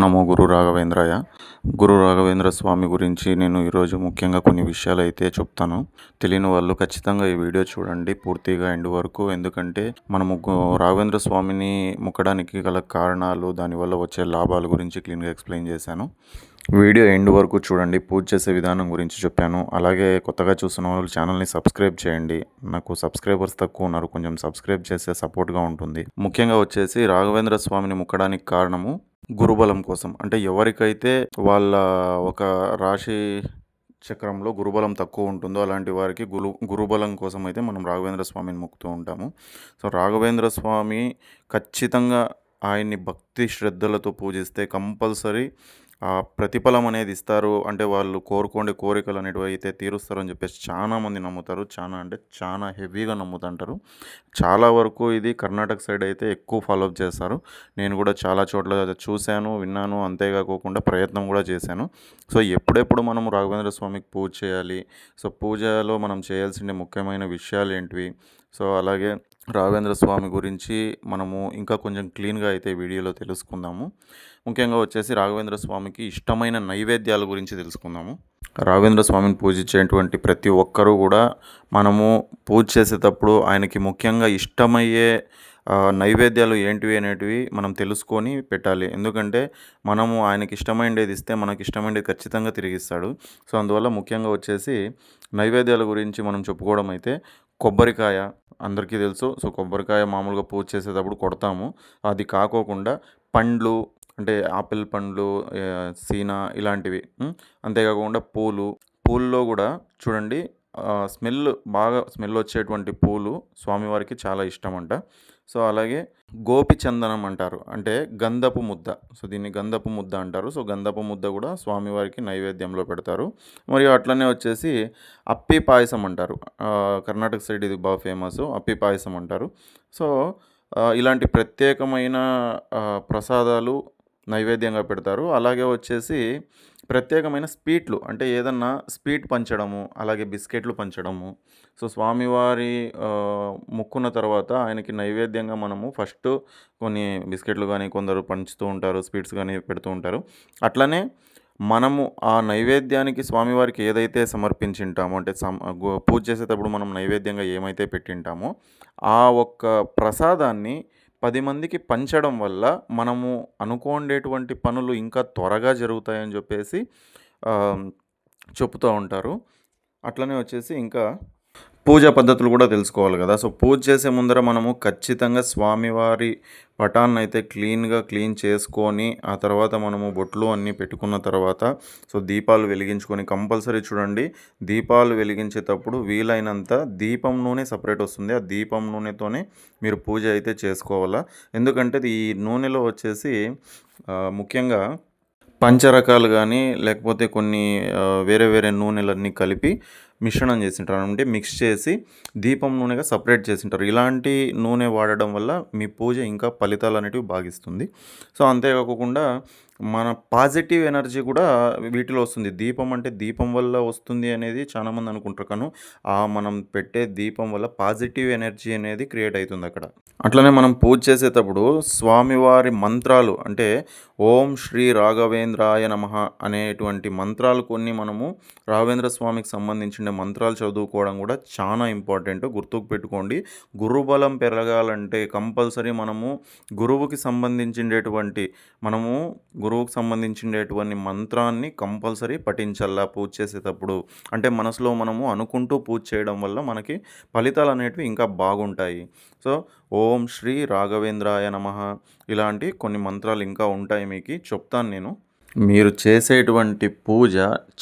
నమో గురు రాఘవేంద్రాయ గురు రాఘవేంద్ర స్వామి గురించి నేను ఈరోజు ముఖ్యంగా కొన్ని విషయాలు అయితే చెప్తాను. తెలియని వాళ్ళు ఖచ్చితంగా ఈ వీడియో చూడండి పూర్తిగా ఎండ్ వరకు. ఎందుకంటే మనము గు- రాఘవేంద్ర స్వామిని మొక్కడానికి గల కారణాలు దానివల్ల వచ్చే లాభాల గురించి క్లీన్గా ఎక్స్ప్లెయిన్ చేశాను. వీడియో ఎండ్ వరకు చూడండి. పూజ చేసే విధానం గురించి చెప్పాను. అలాగే కొత్తగా చూసిన వాళ్ళు ఛానల్ని సబ్స్క్రైబ్ చేయండి. నాకు సబ్స్క్రైబర్స్ తక్కువ ఉన్నారు. కొంచెం సబ్స్క్రైబ్ చేస్తే సపోర్ట్గా ఉంటుంది. ముఖ్యంగా వచ్చేసి రాఘవేంద్ర స్వామిని ముక్కడానికి కారణము గురుబలం కోసం. అంటే ఎవరికైతే వాళ్ళ ఒక రాశి చక్రంలో గురుబలం తక్కువ ఉంటుందో అలాంటి వారికి గురు గురుబలం కోసం అయితే మనం రాఘవేంద్ర స్వామిని మొక్కుతూ ఉంటాము. సో రాఘవేంద్ర స్వామి ఖచ్చితంగా ఆయన్ని భక్తి శ్రద్ధలతో పూజిస్తే కంపల్సరీ ప్రతిఫలం అనేది ఇస్తారు అంటే వాళ్ళు కోరుకోండి కోరికలు అనేటివి అయితే తీరుస్తారు అని చెప్పేసి చాలా మంది నమ్ముతారు. చాలా అంటే చాలా హెవీగా నమ్ముతుంటారు. చాలా వరకు ఇది కర్ణాటక సైడ్ అయితే ఎక్కువ ఫాలోఅప్ చేస్తారు. నేను కూడా చాలా చోట్ల చూశాను విన్నాను అంతేకాకుండా ప్రయత్నం కూడా చేశాను. సో ఎప్పుడెప్పుడు మనం రాఘవేంద్ర స్వామికి పూజ చేయాలి? సో పూజలో మనం చేయాల్సిన ముఖ్యమైన విషయాలు ఏంటివి? సో అలాగే రాఘవేంద్ర స్వామి గురించి మనము ఇంకా కొంచెం క్లీన్గా అయితే వీడియోలో తెలుసుకుందాము. ముఖ్యంగా వచ్చేసి రాఘవేంద్ర స్వామికి ఇష్టమైన నైవేద్యాల గురించి తెలుసుకుందాము. రాఘవేంద్ర స్వామిని పూజించేటువంటి ప్రతి ఒక్కరూ కూడా మనము పూజ చేసేటప్పుడు ఆయనకి ముఖ్యంగా ఇష్టమయ్యే నైవేద్యాలు ఏంటివి అనేటివి మనం తెలుసుకొని పెట్టాలి. ఎందుకంటే మనము ఆయనకి ఇష్టమైనది ఇస్తే మనకి ఇష్టమైనది ఖచ్చితంగా తిరిగిస్తాడు. సో అందువల్ల ముఖ్యంగా వచ్చేసి నైవేద్యాల గురించి మనం చెప్పుకోవడం అయితే కొబ్బరికాయ అందరికీ తెలుసు. సో కొబ్బరికాయ మామూలుగా పూజ చేసేటప్పుడు కొడతాము. అది కాకోకుండా పండ్లు అంటే ఆపిల్ పండ్లు సీనా ఇలాంటివి అంతేకాకుండా పూలు. పూల్లో కూడా చూడండి స్మెల్ బాగా స్మెల్ వచ్చేటువంటి పూలు స్వామివారికి చాలా ఇష్టం అంట సో అలాగే గోపి చందనం అంటారు. అంటే గంధపు ముద్ద. సో దీన్ని గంధపు ముద్ద అంటారు. సో గంధపు ముద్ద కూడా స్వామివారికి నైవేద్యంలో పెడతారు. మరియు అట్లనే వచ్చేసి అప్పి పాయసం అంటారు. కర్ణాటక సైడ్ ఇది బాగా ఫేమస్ అప్పి పాయసం అంటారు. సో ఇలాంటి ప్రత్యేకమైన ప్రసాదాలు నైవేద్యంగా పెడతారు. అలాగే వచ్చేసి ప్రత్యేకమైన స్వీట్లు అంటే ఏదన్నా స్వీట్ పంచడము అలాగే బిస్కెట్లు పంచడము. సో స్వామివారి ముక్కున్న మొక్కున్న తర్వాత ఆయనకి నైవేద్యంగా మనము ఫస్ట్ కొన్ని బిస్కెట్లు కానీ కొందరు పంచుతూ ఉంటారు స్వీట్స్ కానీ పెడుతూ ఉంటారు. అట్లనే మనము ఆ నైవేద్యానికి స్వామివారికి ఏదైతే సమర్పించింటామో అంటే సమ పూజ చేసేటప్పుడు మనం నైవేద్యంగా ఏమైతే పెట్టింటామో ఆ ఒక్క ప్రసాదాన్ని పది మందికి పంచడం వల్ల మనము అనుకోండేటువంటి పనులు ఇంకా త్వరగా జరుగుతాయని చెప్పేసి చెప్తూ ఉంటారు. అట్లనే వచ్చేసి ఇంకా పూజా పద్ధతులు కూడా తెలుసుకోవాలి కదా. సో పూజ చేసే ముందర మనము ఖచ్చితంగా స్వామివారి పటాన్ని అయితే క్లీన్గా క్లీన్ చేసుకొని ఆ తర్వాత మనము బొట్లు అన్నీ పెట్టుకున్న తర్వాత సో దీపాలు వెలిగించుకొని కంపల్సరీ చూడండి దీపాలు వెలిగించేటప్పుడు వీలైనంత దీపం నూనె సపరేట్ వస్తుంది. ఆ దీపం నూనెతోనే మీరు పూజ అయితే చేసుకోవాలా. ఎందుకంటే ఈ నూనెలో వచ్చేసి ముఖ్యంగా పంచరకాలు కానీ లేకపోతే కొన్ని వేరే వేరే నూనెలన్నీ కలిపి మిశ్రణం చేసింటారు. అంటే మిక్స్ చేసి దీపం నూనెగా సపరేట్ చేసింటారు. ఇలాంటి నూనె వాడడం వల్ల మీ పూజ ఇంకా ఫలితాలు అనేటివి బాగిస్తుంది. సో అంతేకాకుండా మన పాజిటివ్ ఎనర్జీ కూడా వీటిలో వస్తుంది. దీపం అంటే దీపం వల్ల వస్తుంది అనేది చాలామంది అనుకుంటారు. కానీ ఆ మనం పెట్టే దీపం వల్ల పాజిటివ్ ఎనర్జీ అనేది క్రియేట్ అవుతుంది అక్కడ. అట్లనే మనం పూజ చేసేటప్పుడు స్వామివారి మంత్రాలు అంటే ఓం శ్రీ రాఘవేంద్రాయ నమ అనేటువంటి మంత్రాలు కొన్ని మనము రాఘవేంద్ర స్వామికి సంబంధించిన మంత్రాలు చదువుకోవడం కూడా చాలా ఇంపార్టెంట్. గుర్తుకు పెట్టుకోండి. గురుబలం పెరగాలంటే కంపల్సరీ మనము గురువుకి సంబంధించినటువంటి మనము గురువుకి సంబంధించినటువంటి మంత్రాన్ని కంపల్సరీ పఠించాలా పూజ చేసేటప్పుడు? అంటే మనసులో మనము అనుకుంటూ పూజ చేయడం వల్ల మనకి ఫలితాలు అనేటివి ఇంకా బాగుంటాయి. సో ఓం శ్రీ రాఘవేంద్రాయ నమః. ఇలాంటి కొన్ని మంత్రాలు ఇంకా ఉంటాయి మీకు. చెప్తాను నేను. మీరు చేసేటువంటి పూజ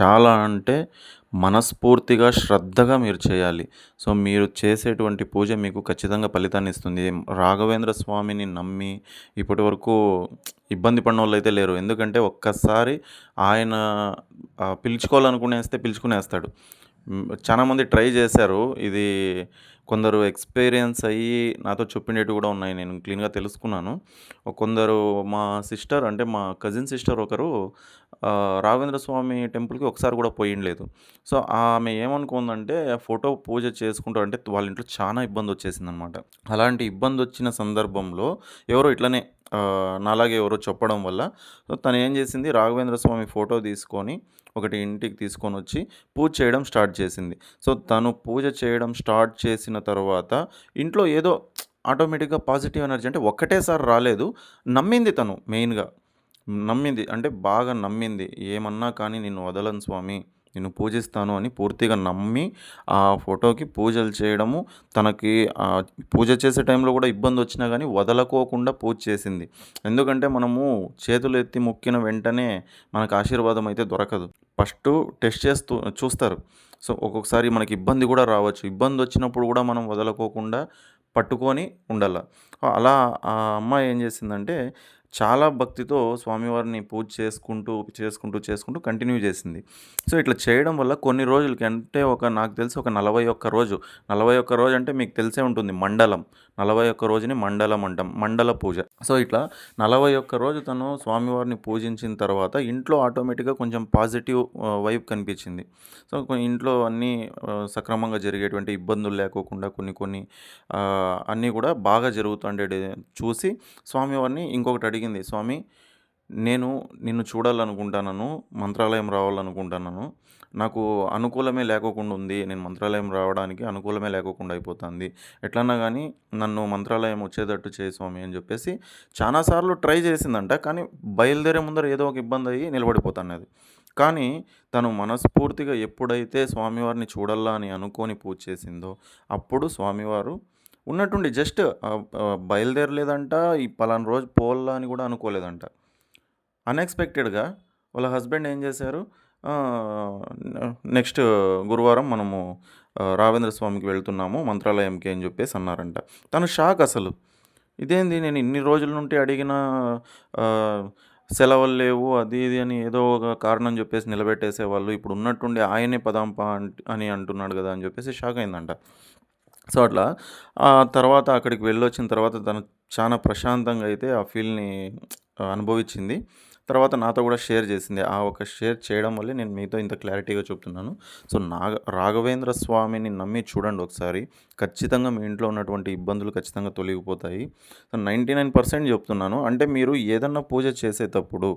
చాలా అంటే మనస్ఫూర్తిగా శ్రద్ధగా మీరు చేయాలి. సో మీరు చేసేటువంటి పూజ మీకు ఖచ్చితంగా ఫలితాన్ని ఇస్తుంది. రాఘవేంద్ర స్వామిని నమ్మి ఇప్పటి వరకు ఇబ్బంది పడిన వాళ్ళు అయితే లేరు. ఎందుకంటే ఒక్కసారి ఆయన పిలుచుకోవాలనుకునేస్తే పిలుచుకునేస్తాడు. చాలామంది ట్రై చేశారు. ఇది కొందరు ఎక్స్పీరియన్స్ అయ్యి నాతో చెప్పినట్టు కూడా ఉన్నాయి. నేను క్లీన్గా తెలుసుకున్నాను. కొందరు మా సిస్టర్ అంటే మా కజిన్ సిస్టర్ ఒకరు రాఘవేంద్ర స్వామి టెంపుల్కి ఒకసారి కూడా పోయిండలేదు సో ఆమె ఏమనుకుందంటే ఫోటో పూజ చేసుకుంటారు అంటే వాళ్ళ ఇంట్లో చాలా ఇబ్బంది వచ్చేసింది అనమాట అలాంటి ఇబ్బంది వచ్చిన సందర్భంలో ఎవరో ఇట్లనే నాలాగే ఎవరో చెప్పడం వల్ల సో, తను ఏం చేసింది రాఘవేంద్ర స్వామి ఫోటో తీసుకొని ఒకటి ఇంటికి తీసుకొని వచ్చి పూజ చేయడం స్టార్ట్ చేసింది. సో, తను పూజ చేయడం స్టార్ట్ చేసిన తర్వాత ఇంట్లో ఏదో ఆటోమేటిక్‌గా పాజిటివ్ ఎనర్జీ అంటే ఒక్కటేసారి రాలేదు. నమ్మింది తను మెయిన్‌గా. నమ్మింది. అంటే బాగా నమ్మింది. ఏమన్నా కానీ నిన్ను వదలను స్వామి. నిన్ను పూజిస్తాను అని పూర్తిగా నమ్మి ఆ ఫోటోకి పూజలు చేయడము, తనకి పూజ చేసే టైంలో కూడా ఇబ్బంది వచ్చినా కానీ వదలకోకుండా పూజ చేసింది. ఎందుకంటే మనము చేతులు ఎత్తి మొక్కిన వెంటనే మనకు ఆశీర్వాదం అయితే దొరకదు. ఫస్ట్ టెస్ట్ చేస్తూ చూస్తారు. సో, ఒక్కొక్కసారి మనకి ఇబ్బంది కూడా రావచ్చు. ఇబ్బంది వచ్చినప్పుడు కూడా మనం వదలకోకుండా పట్టుకొని ఉండాల. అలా ఆ అమ్మాయి ఏం చేసిందంటే చాలా భక్తితో స్వామివారిని పూజ చేసుకుంటూ, చేసుకుంటూ, చేసుకుంటూ కంటిన్యూ చేసింది. సో, ఇట్లా చేయడం వల్ల కొన్ని రోజులకి అంటే ఒక నాకు తెలిసి ఒక 41 రోజు. 41 రోజు అంటే మీకు తెలిసే ఉంటుంది మండలం. 41 రోజుని మండలం అంటాం. మండల పూజ. సో, ఇట్లా 41 రోజు తను స్వామివారిని పూజించిన తర్వాత ఇంట్లో ఆటోమేటిక్‌గా కొంచెం పాజిటివ్ వైబ్ కనిపించింది. సో, ఇంట్లో అన్నీ సక్రమంగా జరిగేటువంటి ఇబ్బందులు లేకోకుండా కొన్ని కొన్ని అన్నీ కూడా బాగా జరుగుతుండే చూసి స్వామివారిని ఇంకొకటి అడిగి అడిగింది. స్వామి నేను నిన్ను చూడాలనుకుంటున్నాను. మంత్రాలయం రావాలనుకుంటున్నాను. నాకు అనుకూలమే లేకోకుండా ఉంది. నేను మంత్రాలయం రావడానికి అనుకూలమే లేకోకుండా అయిపోతుంది. ఎట్లన్నా కానీ నన్ను మంత్రాలయం వచ్చేటట్టు చేయి స్వామి అని చెప్పేసి చాలాసార్లు ట్రై చేసిందంట. కానీ బయలుదేరే ముందర ఏదో ఒక ఇబ్బంది అయ్యి నిలబడిపోతున్నది. కానీ తను మనస్ఫూర్తిగా ఎప్పుడైతే స్వామివారిని చూడాలా అని అనుకోని పూజ చేసిందో అప్పుడు స్వామివారు ఉన్నట్టుండి జస్ట్ బయలుదేరలేదంట. ఈ పలానా రోజు పోల్లా అని కూడా అనుకోలేదంట. అన్‌ఎక్స్‌పెక్టెడ్‌గా వాళ్ళ హస్బెండ్ ఏం చేశారు నెక్స్ట్ గురువారం మనము రావేంద్ర స్వామికి వెళ్తున్నాము మంత్రాలయంకి అని చెప్పేసి అన్నారంట. తను షాక్ అసలు. ఇదేంది నేను ఇన్ని రోజుల నుండి అడిగిన సెలవులు లేవు అది ఇది అని ఏదో ఒక కారణం చెప్పేసి నిలబెట్టేసేవాళ్ళు. ఇప్పుడు ఉన్నట్టుండి ఆయనే పదాంప అని అంటున్నాడు కదా! అని చెప్పేసి షాక్ అయిందంట. సో, అట్లా ఆ తర్వాత అక్కడికి వెళ్ళొచ్చిన తర్వాత తను చాలా ప్రశాంతంగా అయితే ఆ ఫీల్‌ని అనుభవించింది. తర్వాత నాతో కూడా షేర్ చేసింది. ఆ ఒక షేర్ చేయడం వల్లే నేను మీతో ఇంత క్లారిటీగా చెప్తున్నాను. సో, నాగ రాఘవేంద్ర స్వామిని నమ్మి చూడండి ఒకసారి. ఖచ్చితంగా మీ ఇంట్లో ఉన్నటువంటి ఇబ్బందులు ఖచ్చితంగా తొలగిపోతాయి. 99% చెప్తున్నాను. అంటే మీరు ఏదన్నా పూజ చేసేటప్పుడు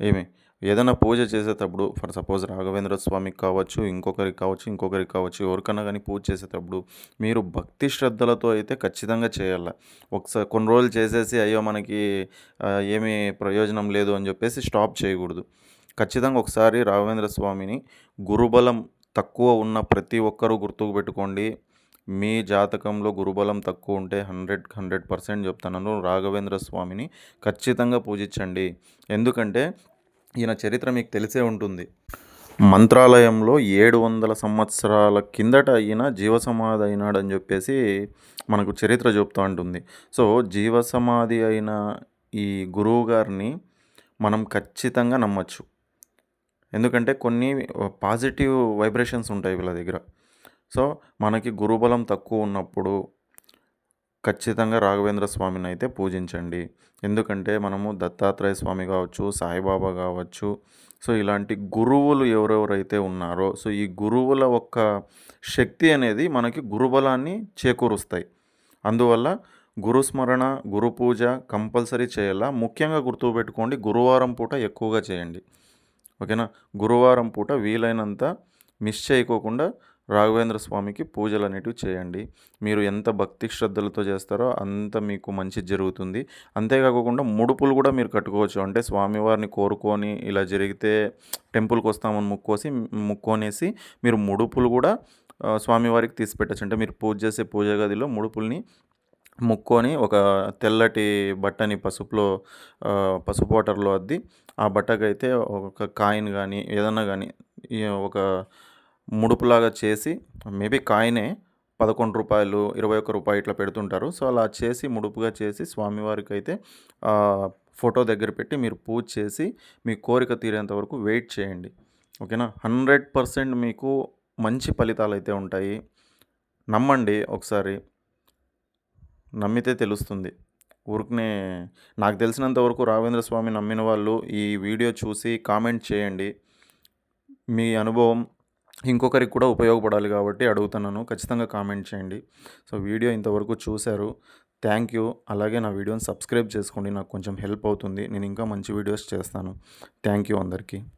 ఏమి ఏదైనా పూజ చేసేటప్పుడు ఫర్ సపోజ్ రాఘవేంద్ర స్వామికి కావచ్చు, ఇంకొకరికి కావచ్చు, ఇంకొకరికి కావచ్చు ఎవరికన్నా కానీ పూజ చేసేటప్పుడు మీరు భక్తి శ్రద్ధలతో అయితే ఖచ్చితంగా చేయాలి ఒకసారి కొన్ని రోజులు చేసేసి అయ్యో! మనకి ఏమీ ప్రయోజనం లేదు అని చెప్పేసి స్టాప్ చేయకూడదు. ఖచ్చితంగా ఒకసారి రాఘవేంద్ర స్వామిని గురుబలం తక్కువ ఉన్న ప్రతి ఒక్కరూ గుర్తుకుపెట్టుకోండి. మీ జాతకంలో గురుబలం తక్కువ ఉంటే 100కి 100% చెప్తున్నాను రాఘవేంద్ర స్వామిని ఖచ్చితంగా పూజించండి. ఎందుకంటే ఈయన చరిత్ర మీకు తెలిసే ఉంటుంది. మంత్రాలయంలో 700 సంవత్సరాల కిందట ఈయన జీవసమాధి అయినాడని చెప్పేసి మనకు చరిత్ర చెప్తూ ఉంటుంది. సో, జీవసమాధి అయిన ఈ గురువు గారిని మనం ఖచ్చితంగా నమ్మొచ్చు. ఎందుకంటే కొన్ని పాజిటివ్ వైబ్రేషన్స్ ఉంటాయి వీళ్ళ దగ్గర. సో, మనకి గురుబలం తక్కువ ఉన్నప్పుడు ఖచ్చితంగా రాఘవేంద్ర స్వామిని అయితే పూజించండి. ఎందుకంటే మనము దత్తాత్రేయ స్వామి కావచ్చు, సాయిబాబా కావచ్చు, సో, ఇలాంటి గురువులు ఎవరెవరైతే ఉన్నారో సో, ఈ గురువుల యొక్క శక్తి అనేది మనకి గురుబలాన్ని చేకూరుస్తాయి. అందువల్ల గురుస్మరణ, గురు పూజ కంపల్సరీ చేయాలా ముఖ్యంగా గుర్తుపెట్టుకోండి గురువారం పూట ఎక్కువగా చేయండి. ఓకేనా! గురువారం పూట వీలైనంత మిస్ చేయకోకుండా రాఘవేంద్ర స్వామికి పూజలు అనేటివి చేయండి. మీరు ఎంత భక్తి శ్రద్ధలతో చేస్తారో అంత మీకు మంచి జరుగుతుంది. అంతేకాకుండా ముడుపులు కూడా మీరు కట్టుకోవచ్చు. అంటే స్వామివారిని కోరుకొని ఇలా జరిగితే టెంపుల్‌కి వస్తామని ముక్కోసి ముక్కోనేసి మీరు ముడుపులు కూడా స్వామివారికి తీసి పెట్టొచ్చు. అంటే మీరు పూజ చేసే పూజ గదిలో ముడుపుల్ని ముక్కొని ఒక తెల్లటి బట్టని పసుపులో పసుపు వాటర్‌లో అద్ది ఆ బట్టకైతే ఒక కాయిన్ కానీ ఏదన్నా కానీ ఒక ముడుపులాగా చేసి మేబీ కాయనే పదకొండు రూపాయలు ఇరవై ఒక్క రూపాయి ఇట్లా పెడుతుంటారు. సో, అలా చేసి ముడుపుగా చేసి స్వామివారికి అయితే ఫోటో దగ్గర పెట్టి మీరు పూజ చేసి మీ కోరిక తీరేంత వరకు వెయిట్ చేయండి. ఓకేనా! 100% మీకు మంచి ఫలితాలు అయితే ఉంటాయి. నమ్మండి ఒకసారి. నమ్మితే తెలుస్తుంది. ఊరికనే నాకు తెలిసినంత వరకు రాఘవేంద్ర స్వామి నమ్మిన వాళ్ళు ఈ వీడియో చూసి కామెంట్ చేయండి. మీ అనుభవం ఇంకొకరికి కూడా ఉపయోగపడాలి కాబట్టి అడుగుతున్నాను. ఖచ్చితంగా కామెంట్ చేయండి. సో, వీడియో ఇంతవరకు చూశారు. థ్యాంక్ యూ అలాగే నా వీడియోని సబ్స్క్రైబ్ చేసుకోండి నాకు కొంచెం హెల్ప్ అవుతుంది నేను ఇంకా మంచి వీడియోస్ చేస్తాను థ్యాంక్ యూ అందరికీ